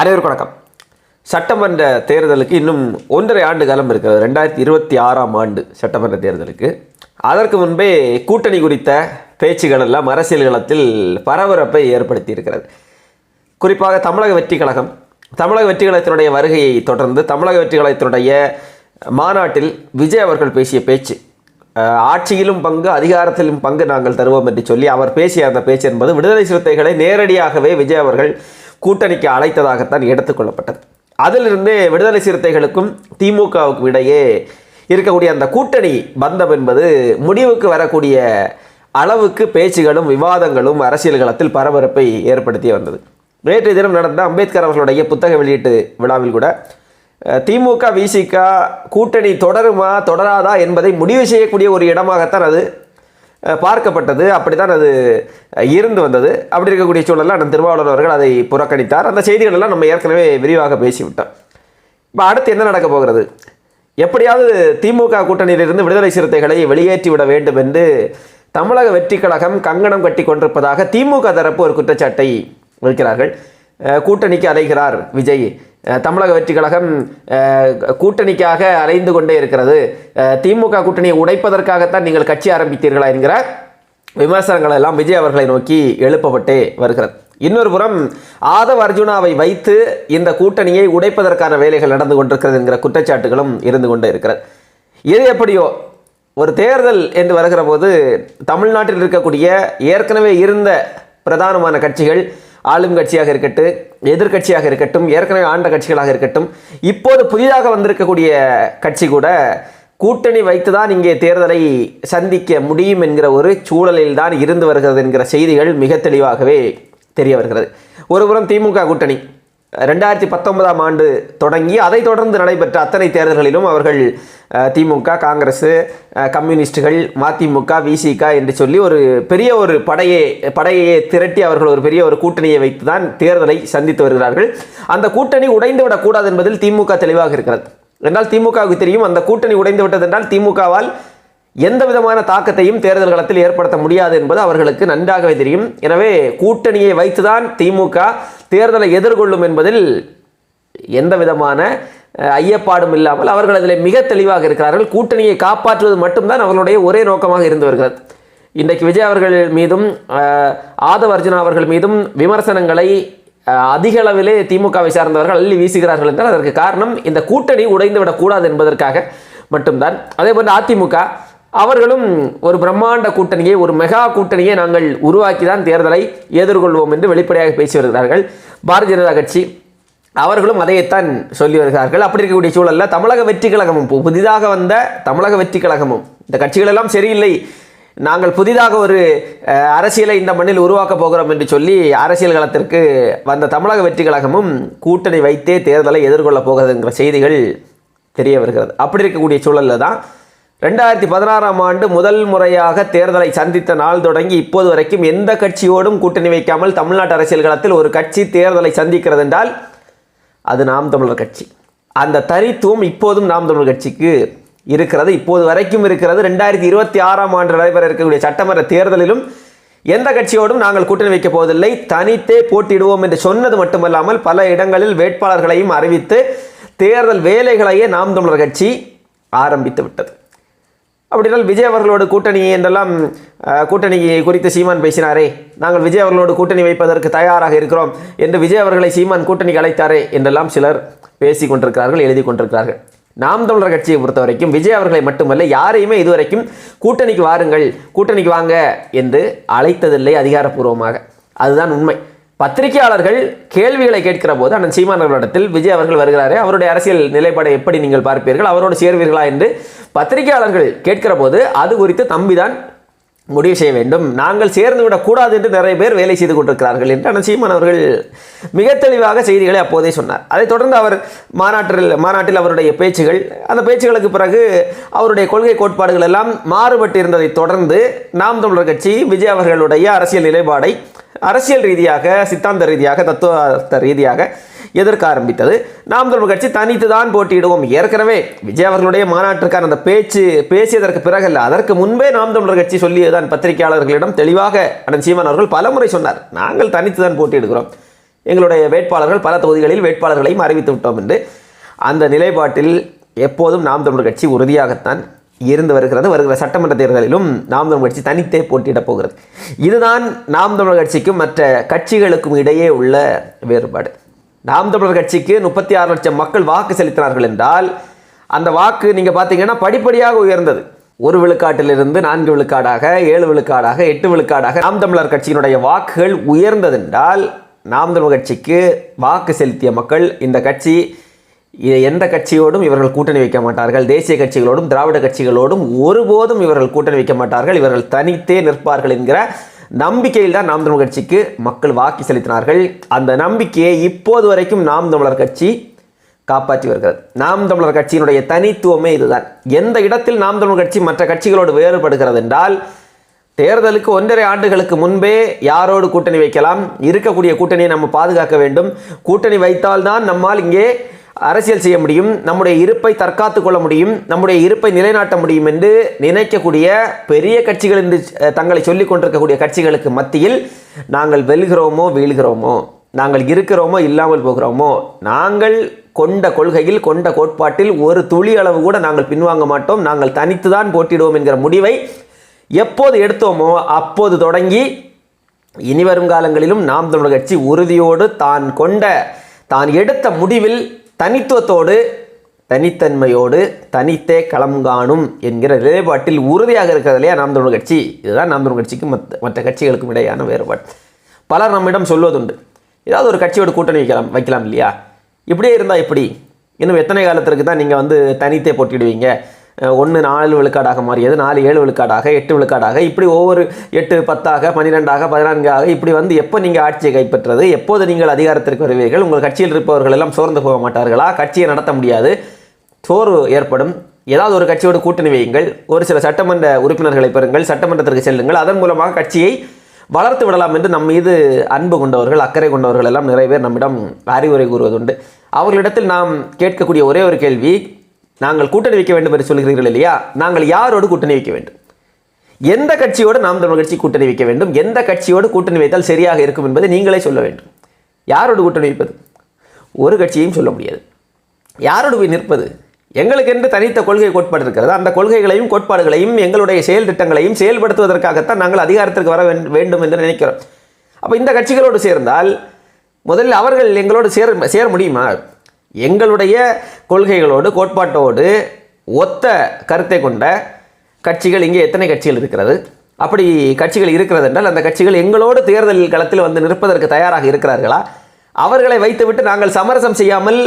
அனைவருக்கும் வணக்கம். சட்டமன்ற தேர்தலுக்கு இன்னும் ஒன்றரை ஆண்டு காலம் இருக்கிறது. ரெண்டாயிரத்தி இருபத்தி ஆறாம் ஆண்டு சட்டமன்ற தேர்தலுக்கு. அதற்கு முன்பே கூட்டணி குறித்த பேச்சுகள் எல்லாம் அரசியல் களத்தில் பரபரப்பை ஏற்படுத்தி இருக்கிறது. குறிப்பாக தமிழக வெற்றி கழகம். தமிழக வெற்றி கழகத்தினுடைய வருகையை தொடர்ந்து தமிழக வெற்றி கழகத்தினுடைய மாநாட்டில் விஜய் அவர்கள் பேசிய பேச்சு. ஆட்சியிலும் பங்கு அதிகாரத்திலும் பங்கு நாங்கள் தருவோம் என்று சொல்லி அவர் பேசிய அந்த பேச்சு என்பது விடுதலை சிறுத்தைகளை நேரடியாகவே விஜய் அவர்கள் கூட்டணிக்கு அழைத்ததாகத்தான் எடுத்துக்கொள்ளப்பட்டது அதிலிருந்தே விடுதலை சிறுத்தைகளுக்கும் திமுகவுக்கும் இடையே இருக்கக்கூடிய அந்த கூட்டணி பந்தம் என்பது முடிவுக்கு வரக்கூடிய அளவுக்கு பேச்சுகளும் விவாதங்களும் அரசியல் களத்தில் பரபரப்பை ஏற்படுத்தி வந்தது. நேற்றைய தினம் நடந்த அம்பேத்கர் அவர்களுடைய புத்தக வெளியீட்டு விழாவில் கூட திமுக விசிக கூட்டணி தொடருமா தொடராதா என்பதை முடிவு செய்யக்கூடிய ஒரு இடமாகத்தான் அது பார்க்கப்பட்டது. அப்படித்தான் அது இருந்து வந்தது. அப்படி இருக்கக்கூடிய சூழலில் அண்ணன் திருமாவளவன் அவர்கள் அதை புறக்கணித்தார். அந்த செய்திகள் எல்லாம் நம்ம ஏற்கனவே விரிவாக பேசிவிட்டோம். இப்போ அடுத்து என்ன நடக்க போகிறது? எப்படியாவது திமுக கூட்டணியிலிருந்து விடுதலை சிறுத்தைகளை வெளியேற்றி விட வேண்டும் என்று தமிழக வெற்றி கழகம் கங்கணம் கட்டி கொண்டிருப்பதாக திமுக தரப்பு ஒரு குற்றச்சாட்டை வைக்கிறார்கள் கூட்டணிக்கு அலைகிறார் விஜய். தமிழக வெற்றி கழகம் கூட்டணிக்காக அலைந்து கொண்டே இருக்கிறது. திமுக கூட்டணியை உடைப்பதற்காகத்தான் நீங்கள் கட்சி ஆரம்பித்தீர்களா என்கிற விமர்சனங்கள் எல்லாம் விஜய் அவர்களை நோக்கி எழுப்பப்பட்டே வருகிறது. இன்னொரு புறம் ஆதவ் அர்ஜுனாவை வைத்து இந்த கூட்டணியை உடைப்பதற்கான வேலைகள் நடந்து கொண்டிருக்கிறது என்கிற குற்றச்சாட்டுகளும் இருந்து கொண்டே இருக்கிறது. எது எப்படியோ ஒரு தேர்தல் என்று வருகிற போது தமிழ்நாட்டில் இருக்கக்கூடிய ஏற்கனவே இருந்த பிரதானமான கட்சிகள் ஆளும் கட்சியாக இருக்கட்டும் எதிர்க்கட்சியாக இருக்கட்டும் ஏற்கனவே ஆண்ட கட்சிகளாக இருக்கட்டும் இப்போது புதிதாக வந்திருக்கக்கூடிய கட்சி கூட கூட்டணி வைத்துதான் இங்கே தேர்தலை சந்திக்க முடியும் என்கிற ஒரு சூழலில் தான் இருந்து வருகிறது என்கிற செய்திகள் மிக தெளிவாகவே தெரிய வருகிறது. ஒருபுறம் திமுக கூட்டணி. ரெண்டாயிரத்தி பத்தொன்பதாம் ஆண்டு தொடங்கி அதைத் தொடர்ந்து நடைபெற்ற அத்தனை தேர்தல்களிலும் அவர்கள் திமுக காங்கிரஸ் கம்யூனிஸ்டுகள் மதிமுக விசிக என்று சொல்லி ஒரு பெரிய ஒரு படையை படையை திரட்டி அவர்கள் ஒரு பெரிய ஒரு கூட்டணியை வைத்து தான் தேர்தலை சந்தித்து வருகிறார்கள். அந்த கூட்டணி உடைந்து விடக்கூடாது என்பதில் திமுக தெளிவாக இருக்கிறது. என்றால் திமுகவுக்கு தெரியும் அந்த கூட்டணி உடைந்து விட்டது என்றால் திமுகவால் எந்த விதமான தாக்கத்தையும் தேர்தல் களத்தில் ஏற்படுத்த முடியாது என்பது அவர்களுக்கு நன்றாகவே தெரியும். எனவே கூட்டணியை வைத்துதான் திமுக தேர்தலை எதிர்கொள்ளும் என்பதில் எந்த விதமான ஐயப்பாடும் இல்லாமல் அவர்கள் அதில் மிக தெளிவாக இருக்கிறார்கள். கூட்டணியை காப்பாற்றுவது மட்டும்தான் அவர்களுடைய ஒரே நோக்கமாக இருந்து வருகிறது. இன்றைக்கு விஜய் அவர்கள் மீதும் ஆதவ அர்ஜுனா அவர்கள் மீதும் விமர்சனங்களை அதிக அளவிலே திமுகவை சார்ந்தவர்கள் அள்ளி வீசுகிறார்கள் என்றால் அதற்கு காரணம் இந்த கூட்டணி உடைந்து விடக்கூடாது என்பதற்காக மட்டும்தான். அதே போன்று அதிமுக அவர்களும் ஒரு பிரம்மாண்ட கூட்டணியை ஒரு மெகா கூட்டணியை நாங்கள் உருவாக்கி தான் தேர்தலை எதிர்கொள்வோம் என்று வெளிப்படையாக பேசி வருகிறார்கள். பாரதிய ஜனதா கட்சி அவர்களும் அதையைத்தான் சொல்லி வருகிறார்கள். அப்படி இருக்கக்கூடிய சூழலில் தமிழக வெற்றி கழகமும் பு- புதிதாக வந்த தமிழக வெற்றி கழகமும் இந்த கட்சிகளெல்லாம் சரியில்லை. நாங்கள் புதிதாக ஒரு அரசியலை இந்த மண்ணில் உருவாக்கப் போகிறோம் என்று சொல்லி அரசியல் களத்திற்கு வந்த தமிழக வெற்றி கழகமும் கூட்டணி வைத்தே தேர்தலை எதிர்கொள்ளப் போகிறது என்கிற செய்திகள் தெரிய வருகிறது. அப்படி இருக்கக்கூடிய சூழலில் தான் ரெண்டாயிரத்தி பதினாறாம் ஆண்டு முதல் முறையாக தேர்தலை சந்தித்த நாள் தொடங்கி இப்போது வரைக்கும் எந்த கட்சியோடும் கூட்டணி வைக்காமல் தமிழ்நாட்டு அரசியல் களத்தில் ஒரு கட்சி தேர்தலை சந்திக்கிறது என்றால் அது நாம் தமிழர் கட்சி. அந்த தனித்துவம் இப்போதும் நாம் தமிழர் கட்சிக்கு இருக்கிறது. இப்போது வரைக்கும் இருக்கிறது. ரெண்டாயிரத்தி இருபத்தி ஆறாம் ஆண்டு நடைபெற இருக்கக்கூடிய சட்டமன்ற தேர்தலிலும் எந்த கட்சியோடும் நாங்கள் கூட்டணி வைக்கப் போவதில்லை. தனித்தே போட்டியிடுவோம் என்று சொன்னது மட்டுமல்லாமல் பல இடங்களில் வேட்பாளர்களையும் அறிவித்து தேர்தல் வேலைகளையே நாம் தமிழர் கட்சி ஆரம்பித்து விட்டது. அப்படினால் விஜய் அவர்களோடு கூட்டணி என்றெல்லாம் கூட்டணி குறித்து சீமான் பேசினாரே. நாங்கள் விஜய் அவர்களோடு கூட்டணி வைப்பதற்கு தயாராக இருக்கிறோம் என்று விஜய் அவர்களை சீமான் கூட்டணி அழைத்தாரே என்றெல்லாம் சிலர் பேசி கொண்டிருக்கிறார்கள் எழுதி கொண்டிருக்கிறார்கள். நாம் தமிழர் கட்சியை பொறுத்த வரைக்கும் விஜய் அவர்களை மட்டுமல்ல யாரையுமே இதுவரைக்கும் கூட்டணிக்கு வாருங்கள் கூட்டணிக்கு வாங்க என்று அழைத்ததில்லை அதிகாரப்பூர்வமாக. அதுதான் உண்மை. பத்திரிகையாளர்கள் கேள்விகளை கேட்கிற போது அண்ணன் சீமானவர்களிடத்தில் விஜய் அவர்கள் வருகிறாரே அவருடைய அரசியல் நிலைப்பாடை எப்படி நீங்கள் பார்ப்பீர்கள் அவரோடு சேர்வீர்களா என்று பத்திரிகையாளர்கள் கேட்கிற போது அது குறித்து தம்பிதான் முடிவு செய்ய வேண்டும். நாங்கள் சேர்ந்து விடக்கூடாது என்று நிறைய பேர் வேலை செய்து கொண்டிருக்கிறார்கள் என்று அனசீமன் அவர்கள் மிக தெளிவாக செய்திகளை அப்போதே சொன்னார். அதைத் தொடர்ந்து அவர் மாநாட்டில் மாநாட்டில் அவருடைய பேச்சுகள் அந்த பேச்சுகளுக்கு பிறகு அவருடைய கொள்கை கோட்பாடுகள் எல்லாம் மாறுபட்டிருந்ததை தொடர்ந்து நாம் தமிழர் கட்சி விஜய் அவர்களுடைய அரசியல் நிலைப்பாடை அரசியல் ரீதியாக சித்தாந்த ரீதியாக தத்துவார்த்த ரீதியாக எதிர்க்க ஆரம்பித்தது. நாம் தமிழ் கட்சி தனித்து தான் போட்டியிடுவோம். ஏற்கனவே விஜய் அவர்களுடைய மாநாட்டிற்கான அந்த பேச்சு பேசியதற்கு பிறகல்ல அதற்கு முன்பே நாம் தமிழர் கட்சி சொல்லியதான் பத்திரிகையாளர்களிடம் தெளிவாக அண்ணன் சீமான் அவர்கள் பலமுறை சொன்னார். நாங்கள் தனித்து தான் போட்டியிடுகிறோம். எங்களுடைய வேட்பாளர்கள் பல தொகுதிகளில் வேட்பாளர்களையும் அறிவித்து விட்டோம் என்று. அந்த நிலைப்பாட்டில் எப்போதும் நாம் தமிழர் கட்சி உறுதியாகத்தான் இருந்து வருகிறது. வருகிற சட்டமன்ற தேர்தலிலும் நாம் தமிழ் கட்சி தனித்தே போட்டியிடப் போகிறது. இதுதான் நாம் தமிழர் கட்சிக்கும் மற்ற கட்சிகளுக்கும் இடையே உள்ள வேறுபாடு. நாம் தமிழர் கட்சிக்கு முப்பத்தி ஆறு லட்சம் மக்கள் வாக்கு செலுத்தினார்கள் என்றால் அந்த வாக்கு நீங்கள் பார்த்தீங்கன்னா படிப்படியாக உயர்ந்தது. ஒரு விழுக்காட்டிலிருந்து நான்கு விழுக்காடாக ஏழு விழுக்காடாக எட்டு விழுக்காடாக நாம் தமிழர் கட்சியினுடைய வாக்குகள் உயர்ந்ததென்றால் நாம் தமிழர் கட்சிக்கு வாக்கு செலுத்திய மக்கள் இந்த கட்சி எந்த கட்சியோடும் இவர்கள் கூட்டணி வைக்க மாட்டார்கள். தேசிய கட்சிகளோடும் திராவிட கட்சிகளோடும் ஒருபோதும் இவர்கள் கூட்டணி வைக்க மாட்டார்கள். இவர்கள் தனித்தே நிற்பார்கள் என்கிற நம்பிக்கையில் தான் நாம் தமிழர் கட்சிக்கு மக்கள் வாக்கு செலுத்தினார்கள். அந்த நம்பிக்கையை இப்போது வரைக்கும் நாம் தமிழர் கட்சி காப்பாற்றி வருகிறது. நாம் தமிழர் கட்சியினுடைய தனித்துவமே இதுதான். எந்த இடத்தில் நாம் தமிழர் கட்சி மற்ற கட்சிகளோடு வேறுபடுகிறது என்றால் தேர்தலுக்கு ஒன்றரை ஆண்டுகளுக்கு முன்பே யாரோடு கூட்டணி வைக்கலாம்? இருக்கக்கூடிய கூட்டணியை நம்ம பாதுகாக்க வேண்டும். கூட்டணி வைத்தால்தான் நம்மால் இங்கே அரசியல் செய்ய முடியும் நம்முடைய இருப்பை தற்காத்து கொள்ள முடியும் நம்முடைய இருப்பை நிலைநாட்ட முடியும் என்று நினைக்கக்கூடிய பெரிய கட்சிகள் என்று தங்களை சொல்லிக் கொண்டிருக்கக்கூடிய கட்சிகளுக்கு மத்தியில் நாங்கள் வெல்கிறோமோ வீழ்கிறோமோ நாங்கள் இருக்கிறோமோ இல்லாமல் போகிறோமோ நாங்கள் கொண்ட கொள்கையில் கொண்ட கோட்பாட்டில் ஒரு துளி அளவு கூட நாங்கள் பின்வாங்க மாட்டோம் நாங்கள் தனித்து தான் போட்டிடுவோம் என்கிற முடிவை எப்போது எடுத்தோமோ அப்போது தொடங்கி இனி வரும் காலங்களிலும் நாம் தமிழர் கட்சி உறுதியோடு தான் கொண்ட தான் எடுத்த முடிவில் தனித்துவத்தோடு தனித்தன்மையோடு தனித்தே களம் காணும் என்கிற நிலைப்பாட்டில் உறுதியாக இருக்கிறது இல்லையா நாம் தமிழ் கட்சி? இதுதான் நாம் தமிழ் கட்சிக்கும் மற்ற மற்ற கட்சிகளுக்கும் இடையான வேறுபாடு. பலர் நம்மிடம் சொல்வதுண்டு. ஏதாவது ஒரு கட்சியோட கூட்டணி வைக்கலாம் வைக்கலாம் இல்லையா? இப்படியே இருந்தால் எப்படி? இன்னும் எத்தனை காலத்திற்கு தான் நீங்கள் வந்து தனித்தே போட்டிடுவீங்க ஒன்று நாலு விழுக்காடாக மாறியது நாலு ஏழு விழுக்காடாக எட்டு விழுக்காடாக இப்படி ஒவ்வொரு எட்டு பத்தாக பன்னிரெண்டாக பதினான்காக இப்படி வந்து எப்போ நீங்கள் ஆட்சியை கைப்பற்றுறது எப்போது நீங்கள் அதிகாரத்திற்கு வருவீர்கள் உங்கள் கட்சியில் இருப்பவர்கள் எல்லாம் சோர்ந்து போக மாட்டார்களா கட்சியை நடத்த முடியாது சோர்வு ஏற்படும் ஏதாவது ஒரு கட்சியோடு கூட்டணி வையுங்கள் ஒரு சில சட்டமன்ற உறுப்பினர்களை பெறுங்கள் சட்டமன்றத்திற்கு செல்லுங்கள் அதன் மூலமாக கட்சியை வளர்த்து விடலாம் என்று நம் மீது அன்பு கொண்டவர்கள் அக்கறை கொண்டவர்கள் எல்லாம் நிறைய பேர் நம்மிடம் அறிவுரை கூறுவதுண்டு. அவர்களிடத்தில் நாம் கேட்கக்கூடிய ஒரே ஒரு கேள்வி நாங்கள் கூட்டணி வைக்க வேண்டும் என்று சொல்கிறீர்கள் இல்லையா? நாங்கள் யாரோடு கூட்டணி வைக்க வேண்டும்? எந்த கட்சியோடு நாம் தமிழ் கட்சி கூட்டணி வைக்க வேண்டும்? எந்த கட்சியோடு கூட்டணி வைத்தால் சரியாக இருக்கும் என்பதை நீங்களே சொல்ல வேண்டும். யாரோடு கூட்டணி வைப்பது? ஒரு கட்சியையும் சொல்ல முடியாது. யாரோடு போய் நிற்பது? எங்களுக்கென்று தனித்த கொள்கை கோட்பாடு இருக்கிறது அந்த கொள்கைகளையும் கோட்பாடுகளையும் எங்களுடைய செயல் திட்டங்களையும் செயல்படுத்துவதற்காகத்தான் நாங்கள் அதிகாரத்திற்கு வர வேண்டும் என்று நினைக்கிறோம். அப்போ இந்த கட்சிகளோடு சேர்ந்தால் முதலில் அவர்கள் எங்களோடு சேர சேர முடியுமா? எங்களுடைய கொள்கைகளோடு கோட்பாட்டோடு ஒத்த கருத்தை கொண்ட கட்சிகள் இங்கே எத்தனை கட்சிகள் இருக்கிறது? அப்படி கட்சிகள் இருக்கிறது என்றால் அந்த கட்சிகள் எங்களோடு தேர்தல் களத்தில் வந்து நிற்பதற்கு தயாராக இருக்கிறார்களா? அவர்களை வைத்துவிட்டு நாங்கள் சமரசம் செய்யாமல்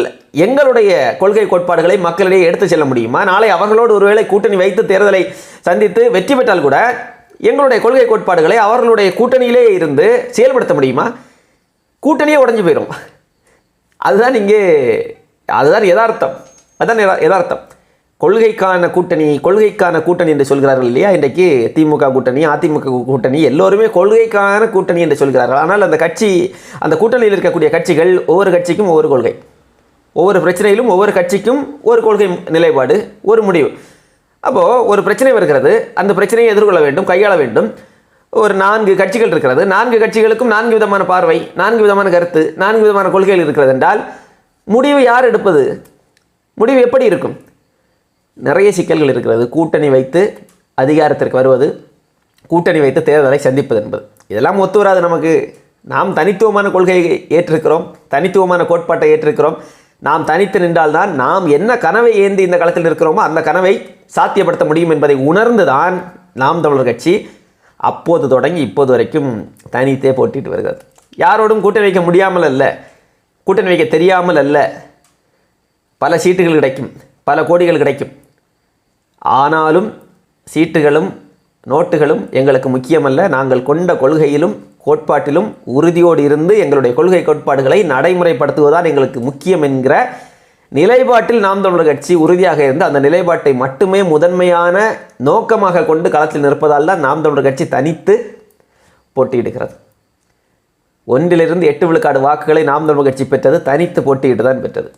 எங்களுடைய கொள்கை கோட்பாடுகளை மக்களிடையே எடுத்து செல்ல முடியுமா? நாளை அவர்களோடு ஒருவேளை கூட்டணி வைத்து தேர்தலை சந்தித்து வெற்றி பெற்றால் கூட எங்களுடைய கொள்கை கோட்பாடுகளை அவர்களுடைய கூட்டணியிலே இருந்து செயல்படுத்த முடியுமா? கூட்டணியே உடஞ்சு போயிடும் அதுதான் இங்கே அதுதான் யதார்த்தம். அதுதான் யதார்த்தம். கொள்கைக்கான கூட்டணி கொள்கைக்கான கூட்டணி என்று சொல்கிறார்கள் இல்லையா? இன்றைக்கு திமுக கூட்டணி அதிமுக கூட்டணி எல்லோருமே கொள்கைக்கான கூட்டணி என்று சொல்கிறார்கள். ஆனால் அந்த கட்சி அந்த கூட்டணியில் இருக்கக்கூடிய கட்சிகள் ஒவ்வொரு கட்சிக்கும் ஒவ்வொரு கொள்கை. ஒவ்வொரு பிரச்சனையிலும் ஒவ்வொரு கட்சிக்கும் ஒரு கொள்கை நிலைப்பாடு ஒரு முடிவு. அப்போது ஒரு பிரச்சனை வருகிறது. அந்த பிரச்சனையை எதிர்கொள்ள வேண்டும் கையாள வேண்டும். ஒரு நான்கு கட்சிகள் இருக்கிறது. நான்கு கட்சிகளுக்கும் நான்கு விதமான பார்வை நான்கு விதமான கருத்து நான்கு விதமான கொள்கைகள் இருக்கிறது என்றால் முடிவு யார் எடுப்பது? முடிவு எப்படி இருக்கும்? நிறைய சிக்கல்கள் இருக்கிறது. கூட்டணி வைத்து அதிகாரத்திற்கு வருவது கூட்டணி வைத்து தேர்தலை சந்திப்பது என்பது. இதெல்லாம் ஒத்து வராது நமக்கு. நாம் தனித்துவமான கொள்கையை ஏற்றிருக்கிறோம் தனித்துவமான கோட்பாட்டை ஏற்றிருக்கிறோம். நாம் தனித்து நின்றால்தான் நாம் என்ன கனவை ஏந்தி இந்த களத்தில் இருக்கிறோமோ அந்த கனவை சாத்தியப்படுத்த முடியும் என்பதை உணர்ந்துதான் நாம் தமிழர் கட்சி அப்போது தொடங்கி இப்போது வரைக்கும் தனித்தே போட்டிட்டு வருகிறது. யாரோடும் கூட்டணி வைக்க முடியாமல் அல்ல கூட்டணி வைக்க தெரியாமல் அல்ல பல சீட்டுகள் கிடைக்கும் பல கோடிகள் கிடைக்கும். ஆனாலும் சீட்டுகளும் நோட்டுகளும் எங்களுக்கு முக்கியமல்ல. நாங்கள் கொண்ட கொள்கையிலும் கோட்பாட்டிலும் உறுதியோடு இருந்து எங்களுடைய கொள்கை கோட்பாடுகளை நடைமுறைப்படுத்துவதுதான் எங்களுக்கு முக்கியம் என்கிற நிலைப்பாட்டில் நாம் தமிழர் கட்சி உறுதியாக இருந்து அந்த நிலைப்பாட்டை மட்டுமே முதன்மையான நோக்கமாக கொண்டு களத்தில் நிற்பதால் தான் நாம் தமிழர் கட்சி தனித்து போட்டியிடுகிறது. ஒன்றிலிருந்து எட்டு விழுக்காடு வாக்குகளை நாம் தமிழர் கட்சி பெற்றது தனித்து போட்டியிட்டு தான் பெற்றது.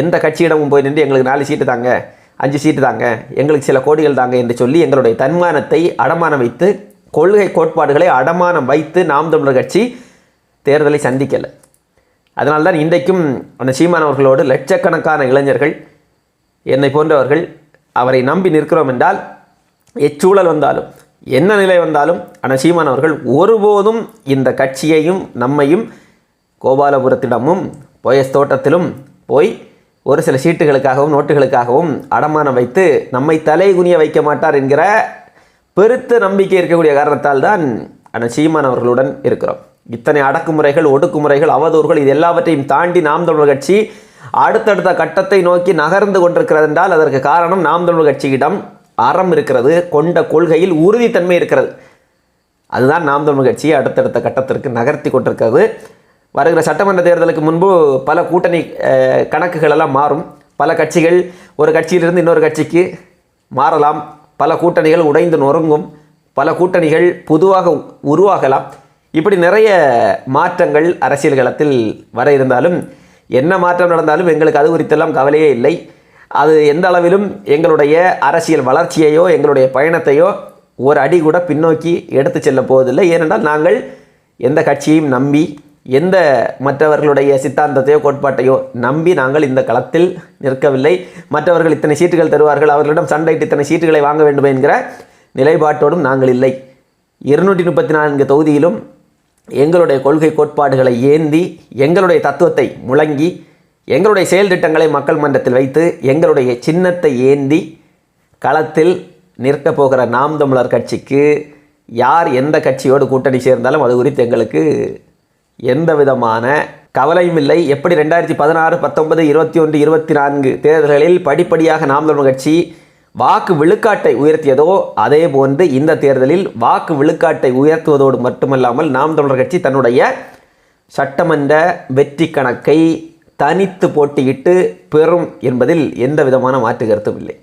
எந்த கட்சியிடமும் போய் நின்று எங்களுக்கு நாலு சீட்டு தாங்க அஞ்சு சீட்டு தாங்க எங்களுக்கு சில கோடிகள் தாங்க என்று சொல்லி எங்களுடைய தன்மானத்தை அடமானம் வைத்து கொள்கை கோட்பாடுகளை அடமானம் வைத்து நாம் தமிழர் கட்சி தேர்தலை சந்திக்கலை. அதனால்தான் இன்றைக்கும் அந்த சீமான் அவர்களோடு லட்சக்கணக்கான இளைஞர்கள் என்னை போன்றவர்கள் அவரை நம்பி நிற்கிறோம் என்றால் எச்சூழல் வந்தாலும் என்ன நிலை வந்தாலும் ஆனால் சீமான் அவர்கள் ஒருபோதும் இந்த கட்சியையும் நம்மையும் கோபாலபுரத்திடமும் போயஸ் தோட்டத்திலும் போய் ஒரு சில சீட்டுகளுக்காகவும் நோட்டுகளுக்காகவும் அடமானம் வைத்து நம்மை தலைகுனிய வைக்க மாட்டார் என்கிற பெருத்த நம்பிக்கை இருக்கக்கூடிய காரணத்தால் தான் ஆனால் சீமான் அவர்களுடன் இருக்கிறோம். இத்தனை அடக்குமுறைகள் ஒடுக்குமுறைகள் அவதூறுகள் இது எல்லாவற்றையும் தாண்டி நாம் தமிழர் கட்சி அடுத்தடுத்த கட்டத்தை நோக்கி நகர்ந்து கொண்டிருக்கிறது என்றால் அதற்கு காரணம் நாம் தமிழர் கட்சியிடம் அறம் இருக்கிறது கொண்ட கொள்கையில் உறுதித்தன்மை இருக்கிறது. அதுதான் நாம் தமிழ் கட்சியை அடுத்தடுத்த கட்டத்திற்கு நகர்த்தி கொண்டிருக்கிறது. வருகிற சட்டமன்ற தேர்தலுக்கு முன்பு பல கூட்டணி கணக்குகள் எல்லாம் மாறும். பல கட்சிகள் ஒரு கட்சியிலிருந்து இன்னொரு கட்சிக்கு மாறலாம். பல கூட்டணிகள் உடைந்து நொறுங்கும். பல கூட்டணிகள் பொதுவாக உருவாகலாம். இப்படி நிறைய மாற்றங்கள் அரசியல் களத்தில் வர இருந்தாலும் என்ன மாற்றம் நடந்தாலும் எங்களுக்கு அது குறித்தெல்லாம் கவலையே இல்லை. அது எந்த அளவிலும் எங்களுடைய அரசியல் வளர்ச்சியையோ எங்களுடைய பயணத்தையோ ஒரு அடி கூட பின்னோக்கி எடுத்து செல்ல போவதில்லை. ஏனென்றால் நாங்கள் எந்த கட்சியையும் நம்பி எந்த மற்றவர்களுடைய சித்தாந்தத்தையோ கோட்பாட்டையோ நம்பி நாங்கள் இந்த களத்தில் நிற்கவில்லை. மற்றவர்கள் இத்தனை சீட்டுகள் தருவார்கள் அவர்களிடம் சண்டையிட்டு இத்தனை சீட்டுகளை வாங்க வேண்டும் என்கிற நிலைப்பாட்டோடும் நாங்கள் இல்லை. இருநூற்றி முப்பத்தி நான்கு தொகுதியிலும் எங்களுடைய கொள்கை கோட்பாடுகளை ஏந்தி எங்களுடைய தத்துவத்தை முழங்கி எங்களுடைய செயல் திட்டங்களை மக்கள் மன்றத்தில் வைத்து எங்களுடைய சின்னத்தை ஏந்தி களத்தில் நிற்கப் போகிற நாம் தமிழர் கட்சிக்கு யார் எந்த கட்சியோடு கூட்டணி சேர்ந்தாலும் அது குறித்து எங்களுக்கு எந்த விதமான கவலையும் இல்லை. எப்படி ரெண்டாயிரத்தி பதினாறு பத்தொன்பது இருபத்தி ஒன்று இருபத்தி நான்கு தேர்தல்களில் படிப்படியாக நாம் தமிழர் கட்சி வாக்கு விழுக்காட்டை உயர்த்தியதோ அதே போன்று இந்த தேர்தலில் வாக்கு விழுக்காட்டை உயர்த்துவதோடு மட்டுமல்லாமல் நாம் தமிழர் கட்சி தன்னுடைய சட்டமன்ற வெற்றி கணக்கை தனித்து போட்டியிட்டு பெறும் என்பதில் எந்த விதமான மாற்று கருத்தும் இல்லை.